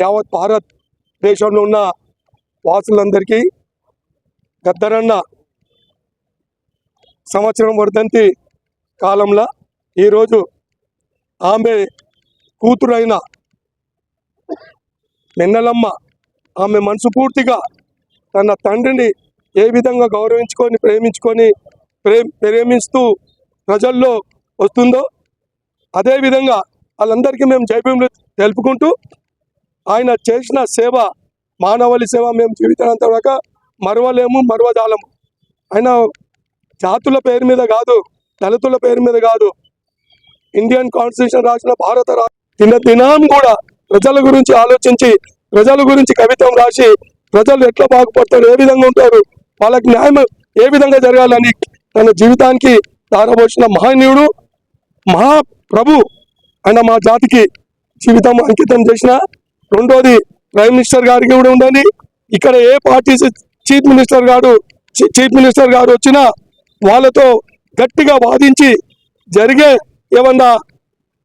యావత్ భారత్ దేశంలో ఉన్న వాసులందరికీ గద్దరన్న సంవత్సరం వర్ధంతి కాలంలో ఈరోజు ఆమె కూతురైన మెన్నలమ్మ ఆమె మనసు పూర్తిగా తన తండ్రిని ఏ విధంగా గౌరవించుకొని ప్రేమించుకొని ప్రే ప్రేమిస్తూ ప్రజల్లో వస్తుందో అదేవిధంగా వాళ్ళందరికీ మేము జైభీములు తెలుపుకుంటూ ఆయన చేసిన సేవ మానవాళి సేవ మేము జీవితాంత దాకా మరవలేము మరవజాలము. ఆయన జాతుల పేరు మీద కాదు దళితుల పేరు మీద కాదు ఇండియన్ కాన్స్టిట్యూషన్ రాసిన భారత దిన దినం కూడా ప్రజల గురించి ఆలోచించి ప్రజల గురించి కవిత్వం రాసి ప్రజలు ఎట్లా బాగుపడతారు ఏ విధంగా ఉంటారు వాళ్ళకి న్యాయం ఏ విధంగా జరగాలని తన జీవితానికి దారబోసిన మహనీయుడు మహాప్రభు. ఆయన మా జాతికి జీవితం అంకితం చేసిన రెండోది ప్రైమ్ మినిస్టర్ గారికి కూడా ఉండండి ఇక్కడ ఏ పార్టీ చీఫ్ మినిస్టర్ గారు చీఫ్ మినిస్టర్ గారు వచ్చినా వాళ్ళతో గట్టిగా వాదించి జరిగే ఏమన్నా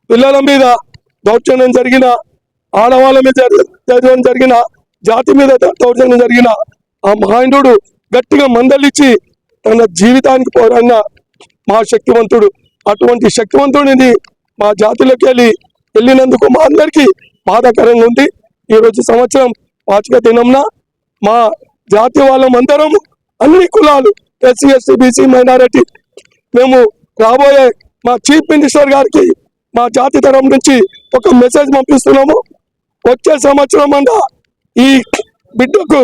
పిల్లల మీద దౌర్జన్యం జరిగిన ఆడవాళ్ళ మీద దౌర్జన్యం జరిగిన జాతి మీద దౌర్జన్యం జరిగిన ఆ మహాయుడు గట్టిగా మందలిచ్చి తన జీవితానికి పోరాడిన మా శక్తివంతుడు. అటువంటి శక్తివంతుడిని మా జాతిలోకి వెళ్ళి వెళ్ళినందుకు మా అందరికీ బాధాకరంగా ఉంది. ఈరోజు సంవత్సరం వార్షిక దినంన మా జాతి వాళ్ళం అందరం అన్ని కులాలు ఎస్సీ ఎస్టీ బీసీ మైనారిటీ మేము రాబోయే మా చీఫ్ మినిస్టర్ గారికి మా జాతి తరం నుంచి ఒక మెసేజ్ పంపిస్తున్నాము. వచ్చే సంవత్సరం అంతా ఈ బిడ్డకు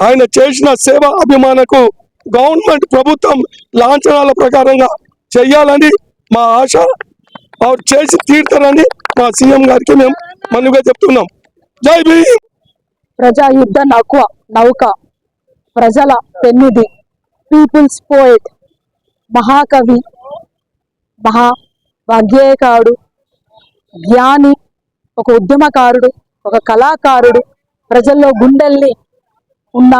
ఆయన చేసిన సేవ అభిమానకు గవర్నమెంట్ ప్రభుత్వం లాంఛనాల ప్రకారంగా చెయ్యాలని మా ఆశ. వారు చేసి తీరుతారని మా సీఎం గారికి మేము మనుగా చెప్తున్నాం. జై భీమ్! ప్రజా యుద్ధ నౌక నౌక ప్రజల పెన్నిది పీపుల్స్ పోయిట్ మహాకవి మహా వాగ్గేయకారుడు జ్ఞాని ఒక ఉద్యమకారుడు ఒక కళాకారుడు ప్రజల్లో గుండెల్ని ఉన్న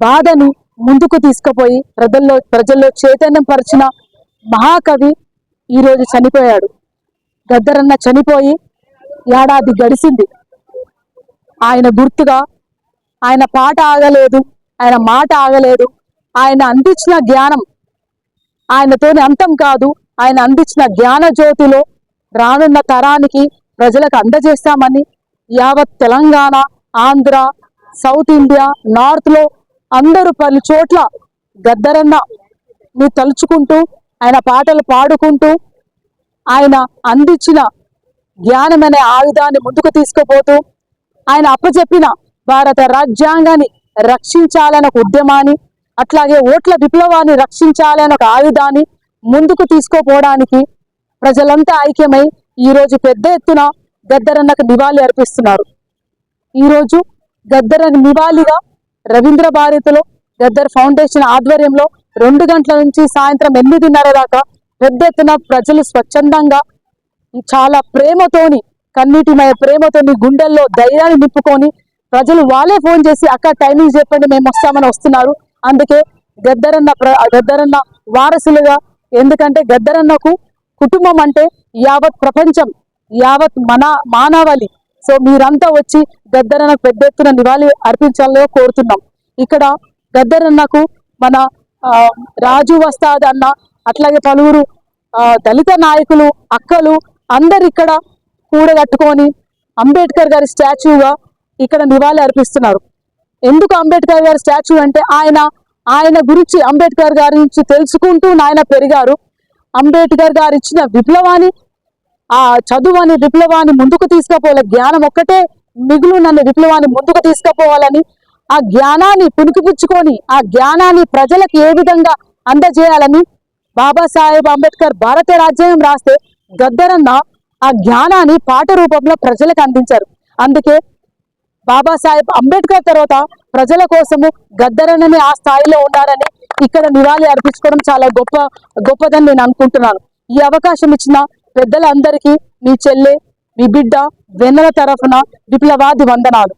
బాధను ముందుకు తీసుకుపోయి ప్రజల్లో ప్రజల్లో చైతన్యం పరిచిన మహాకవి ఈరోజు చనిపోయాడు. గద్దరన్న చనిపోయి ఏడాది గడిచింది ఆయన గుర్తుగా ఆయన పాట ఆగలేదు ఆయన మాట ఆగలేదు ఆయన అందించిన జ్ఞానం ఆయనతోని అంతం కాదు ఆయన అందించిన జ్ఞాన జ్యోతిలో రానున్న తరానికి ప్రజలకు అందజేస్తామని యావత్ తెలంగాణ ఆంధ్ర సౌత్ ఇండియా నార్త్లో అందరూ పలు చోట్ల గద్దరన్న ని తలుచుకుంటూ ఆయన పాటలు పాడుకుంటూ ఆయన అందించిన జ్ఞానం అనే ఆయుధాన్ని ముందుకు తీసుకుపోతూ ఆయన అప్పచెప్పిన భారత రాజ్యాంగాన్ని రక్షించాలని ఒక ఉద్యమాన్ని అట్లాగే ఓట్ల విప్లవాన్ని రక్షించాలని ఒక ఆయుధాన్ని ముందుకు తీసుకోపోవడానికి ప్రజలంతా ఐక్యమై ఈ రోజు పెద్ద ఎత్తున గద్దరన్నకు నివాళి అర్పిస్తున్నారు. ఈ రోజు గద్దర నివాళిగా రవీంద్ర భారతిలో గద్దర్ ఫౌండేషన్ ఆధ్వర్యంలో రెండు గంటల నుంచి సాయంత్రం ఎనిమిదిన్నర దాకా పెద్ద ఎత్తున ప్రజలు స్వచ్ఛందంగా చాలా ప్రేమతోని కన్నీటిమయ ప్రేమతోని గుండెల్లో ధైర్యాన్ని నింపుకొని ప్రజలు వాళ్ళే ఫోన్ చేసి అక్క టైమింగ్ చెప్పండి మేము వస్తామని వస్తున్నారు. అందుకే గద్దరన్న ప్ర- గద్దరన్న వారసులుగా ఎందుకంటే గద్దరన్నకు కుటుంబం అంటే యావత్ ప్రపంచం యావత్ మన మానవాళి. సో మీరంతా వచ్చి గద్దరన్నకు పెద్ద ఎత్తున నివాళి అర్పించాలని కోరుతున్నాం. ఇక్కడ గద్దరన్నకు మన రాజు వస్తాద్ అన్న అట్లాగే పలువురు దళిత నాయకులు అక్కలు అందరు ఇక్కడ కూడగట్టుకొని అంబేద్కర్ గారి స్టాచ్యూగా ఇక్కడ నివాళి అర్పిస్తున్నారు. ఎందుకు అంబేద్కర్ గారి స్టాచ్యూ అంటే ఆయన ఆయన గురించి అంబేద్కర్ గారి నుంచి తెలుసుకుంటూ నాయన పెరిగారు. అంబేద్కర్ గారు ఇచ్చిన విప్లవాన్ని ఆ చదువు అనే విప్లవాన్ని ముందుకు తీసుకుపోవాలి జ్ఞానం ఒక్కటే మిగులు నన్ను విప్లవాన్ని ముందుకు తీసుకుపోవాలని ఆ జ్ఞానాన్ని పుణికిపుచ్చుకొని ఆ జ్ఞానాన్ని ప్రజలకు ఏ విధంగా అందజేయాలని బాబాసాహెబ్ అంబేద్కర్ భారత రాజ్యాంగం రాస్తే గద్దరన్న ఆ జ్ఞానాన్ని పాట రూపంలో ప్రజలకు అందించారు. అందుకే బాబాసాహెబ్ అంబేద్కర్ తర్వాత ప్రజల కోసము గద్దరన్నని ఆ స్థాయిలో ఉన్నారని ఇక్కడ నివాళి అర్పించుకోవడం చాలా గొప్ప గొప్పదని నేను అనుకుంటున్నాను. ఈ అవకాశం ఇచ్చిన పెద్దలందరికీ మీ చెల్లె మీ బిడ్డ వెన్నెల తరఫున విప్లవాది వందనాలు.